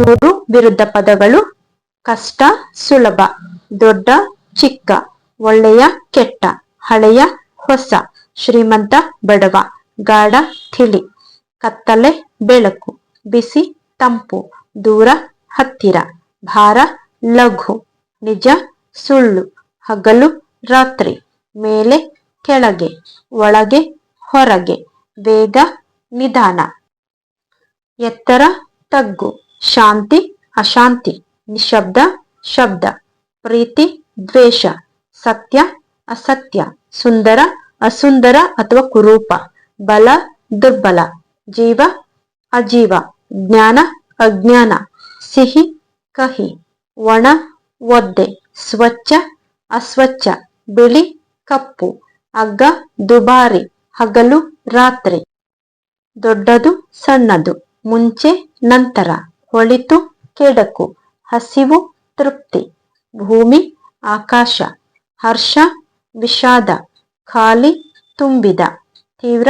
ಮೂರು ವಿರುದ್ಧ ಪದಗಳು ಕಷ್ಟ, ಸುಲಭ, ದೊಡ್ಡ, ಚಿಕ್ಕ, ಒಳ್ಳೆಯ, ಕೆಟ್ಟ, ಹಳೆಯ, ಹೊಸ, ಶ್ರೀಮಂತ, ಬಡವ, ಗಾಢ ತಿಳಿ ಕತ್ತಲೆ, ಬೆಳಕು, ಬಿಸಿ, ತಂಪು, ದೂರ, ಹತ್ತಿರ, ಭಾರ, ಲಘು, ನಿಜ, ಸುಳ್ಳು, ಹಗಲು, ರಾತ್ರಿ, ಮೇಲೆ, ಕೆಳಗೆ, ಒಳಗೆ, ಹೊರಗೆ, ವೇಗ, ನಿಧಾನ, ಎತ್ತರ, ತಗ್ಗು. ಶಾಂತಿ, ಅಶಾಂತಿ, ನಿಶಬ್ದ, ಶಬ್ದ, ಪ್ರೀತಿ, ದ್ವೇಷ, ಸತ್ಯ, ಅಸತ್ಯ, ಸುಂದರ, ಅಸುಂದರ ಅಥವಾ ಕುರೂಪ, ಬಲ, ದುರ್ಬಲ, ಜೀವ, ಅಜೀವ, ಜ್ಞಾನ, ಅಜ್ಞಾನ, ಸಿಹಿ, ಕಹಿ, ಒಣ, ಒದ್ದೆ, ಸ್ವಚ್ಛ, ಅಸ್ವಚ್ಛ, ಬಿಳಿ, ಕಪ್ಪು ಅಗ್ಗ ದುಬಾರಿ, ಹಗಲು, ರಾತ್ರಿ, ದೊಡ್ಡದು, ಸಣ್ಣದು, ಮುಂಚೆ, ನಂತರ. ಒಳಿತು ಕೆಡಕು. ಹಸಿವು, ತೃಪ್ತಿ. ಭೂಮಿ, ಆಕಾಶ. ಹರ್ಷ, ವಿಷಾದ. ಖಾಲಿ, ತುಂಬಿದ. ತೀವ್ರ,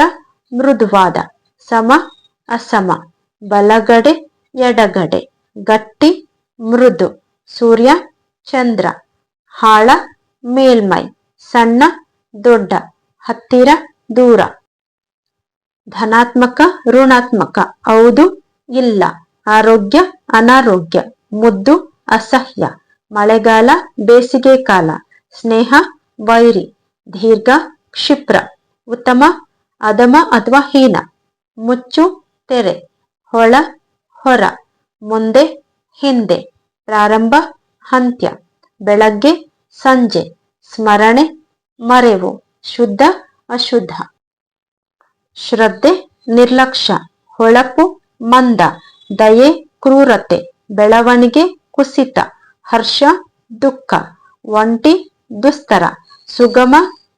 ಮೃದುವಾದ. ಸಮ, ಅಸಮ. ಬಲಗಡೆ, ಎಡಗಡೆ. ಗಟ್ಟಿ, ಮೃದು. ಸೂರ್ಯ, ಚಂದ್ರ. ಹಾಳ, ಮೇಲ್ಮೈ. ಸಣ್ಣ, ದೊಡ್ಡ. ಹತ್ತಿರ, ದೂರ. ಧನಾತ್ಮಕ, ಋಣಾತ್ಮಕ. ಹೌದು, ಇಲ್ಲ. ಆರೋಗ್ಯ, ಅನಾರೋಗ್ಯ, ಮುದ್ದು, ಅಸಹ್ಯ, ಮಳೆಗಾಲ, ಬೇಸಿಗೆ ಕಾಲ, ಸ್ನೇಹ, ವೈರಿ, ದೀರ್ಘ, ಕ್ಷಿಪ್ರ, ಉತ್ತಮ ಅಧಮ ಅಥವಾ ಹೀನ, ಮುಚ್ಚು, ತೆರೆ, ಹೊಳ, ಹೊರ, ಮುಂದೆ, ಹಿಂದೆ, ಪ್ರಾರಂಭ, ಅಂತ್ಯ, ಬೆಳಗ್ಗೆ, ಸಂಜೆ, ಸ್ಮರಣೆ, ಮರೆವು, ಶುದ್ಧ, ಅಶುದ್ಧ. ಶ್ರದ್ಧೆ, ನಿರ್ಲಕ್ಷ್ಯ, ಹೊಳಪು, ಮಂದ. ದಯೆ, ಕ್ರೂರತೆ, ಬೆಳವಣಿಗೆ, ಕುಸಿತ, ಹರ್ಷ, ದುಃಖ, ಒಂಟಿ, ದುಸ್ತರ, ಸುಗಮ,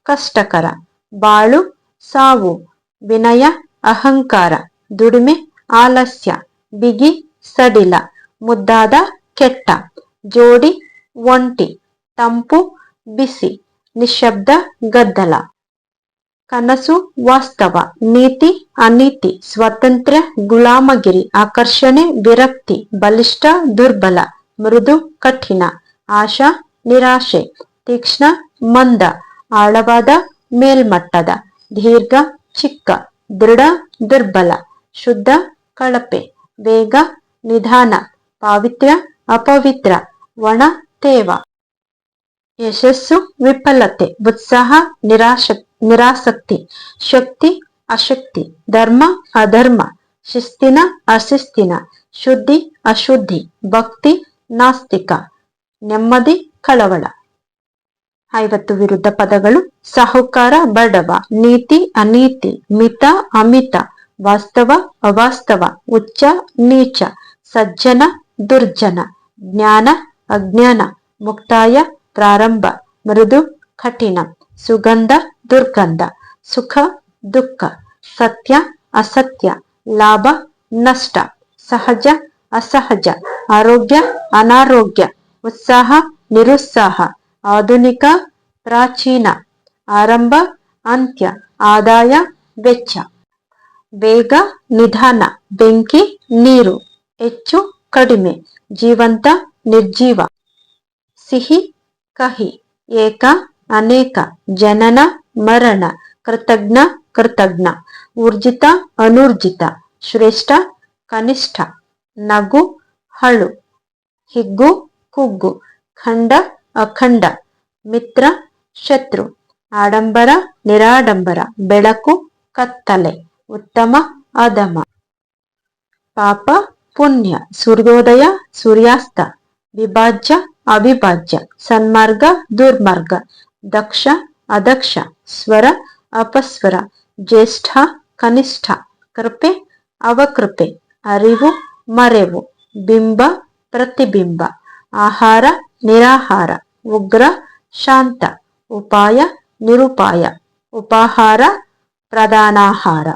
ಕಷ್ಟಕರ, ಬಾಳು, ಸಾವು, ವಿನಯ, ಅಹಂಕಾರ, ದುಡಿಮೆ, ಆಲಸ್ಯ, ಬಿಗಿ, ಸಡಿಲ, ಮುದ್ದಾದ, ಕೆಟ್ಟ, ಜೋಡಿ, ಒಂಟಿ, ತಂಪು, ಬಿಸಿ ನಿಶಬ್ದ ಗದ್ದಲ. ಕನಸು, ವಾಸ್ತವ, ನೀತಿ, ಅನೀತಿ, ಸ್ವಾತಂತ್ರ್ಯ, ಗುಲಾಮಗಿರಿ, ಆಕರ್ಷಣೆ, ವಿರಕ್ತಿ, ಬಲಿಷ್ಠ, ದುರ್ಬಲ, ಮೃದು, ಕಠಿಣ, ಆಶಾ, ನಿರಾಶೆ, ತೀಕ್ಷ್ಣ, ಮಂದ, ಆಳವಾದ, ಮೇಲ್ಮಟ್ಟದ, ದೀರ್ಘ, ಚಿಕ್ಕ, ದೃಢ, ದುರ್ಬಲ, ಶುದ್ಧ, ಕಳಪೆ, ವೇಗ, ನಿಧಾನ, ಪಾವಿತ್ರ್ಯ, ಅಪವಿತ್ರ ಒಣ ತೇವ. ಯಶಸ್ಸು, ವಿಫಲತೆ, ಉತ್ಸಾಹ ನಿರಾಶ ನಿರಾಸಕ್ತಿ, ಶಕ್ತಿ, ಅಶಕ್ತಿ, ಧರ್ಮ, ಅಧರ್ಮ, ಶಿಸ್ತಿನ, ಅಶಿಸ್ತಿನ, ಶುದ್ಧಿ, ಅಶುದ್ಧಿ, ಭಕ್ತಿ, ನಾಸ್ತಿಕ, ನೆಮ್ಮದಿ, ಕಳವಳ. ಐವತ್ತು ವಿರುದ್ಧ ಪದಗಳು ಸಾಹುಕಾರ, ಬಡವ, ನೀತಿ, ಅನೀತಿ, ಮಿತ, ಅಮಿತ, ವಾಸ್ತವ, ಅವಾಸ್ತವ, ಉಚ್ಚ, ನೀಚ, ಸಜ್ಜನ, ದುರ್ಜನ, ಜ್ಞಾನ, ಅಜ್ಞಾನ, ಮುಕ್ತಾಯ, ಪ್ರಾರಂಭ, ಮೃದು, ಕಠಿಣ. ಸುಗಂಧ, ದುರ್ಗಂಧ, ಸುಖ, ದುಃಖ, ಸತ್ಯ, ಅಸತ್ಯ, ಲಾಭ, ನಷ್ಟ, ಸಹಜ, ಅಸಹಜ, ಆರೋಗ್ಯ, ಅನಾರೋಗ್ಯ, ಉತ್ಸಾಹ, ನಿರುತ್ಸಾಹ, ಆಧುನಿಕ, ಪ್ರಾಚೀನ, ಆರಂಭ, ಅಂತ್ಯ, ಆದಾಯ, ವೆಚ್ಚ. ಬೇಗ, ನಿಧಾನ, ಬೆಂಕಿ, ನೀರು, ಹೆಚ್ಚು, ಕಡಿಮೆ, ಜೀವಂತ, ನಿರ್ಜೀವ. ಸಿಹಿ, ಕಹಿ, ಏಕ ಅನೇಕ ಜನನ, ಮರಣ ಕೃತಜ್ಞ ಕೃತಜ್ಞ ಊರ್ಜಿತ, ಅನೂರ್ಜಿತ, ಶ್ರೇಷ್ಠ, ಕನಿಷ್ಠ, ನಗು, ಹಳು, ಹಿಗ್ಗು, ಕುಗ್ಗು, ಖಂಡ, ಅಖಂಡ, ಮಿತ್ರ, ಶತ್ರು, ಆಡಂಬರ, ನಿರಾಡಂಬರ, ಬೆಳಕು, ಕತ್ತಲೆ, ಉತ್ತಮ, ಅಧಮ. ಪಾಪ, ಪುಣ್ಯ, ಸೂರ್ಯೋದಯ, ಸೂರ್ಯಾಸ್ತ, ವಿಭಾಜ್ಯ, ಅವಿಭಾಜ್ಯ, ಸನ್ಮಾರ್ಗ, ದುರ್ಮಾರ್ಗ ದಕ್ಷ, ಅದಕ್ಷ, ಸ್ವರ, ಅಪಸ್ವರ, ಜ್ಯೇಷ್ಠ, ಕನಿಷ್ಠ, ಕೃಪೆ, ಅವಕೃಪೆ, ಅರಿವು, ಮರೆವು, ಬಿಂಬ, ಪ್ರತಿಬಿಂಬ, ಆಹಾರ, ನಿರಾಹಾರ, ಉಗ್ರ, ಶಾಂತ, ಉಪಾಯ, ನಿರುಪಾಯ, ಉಪಾಹಾರ, ಪ್ರಧಾನಾಹಾರ.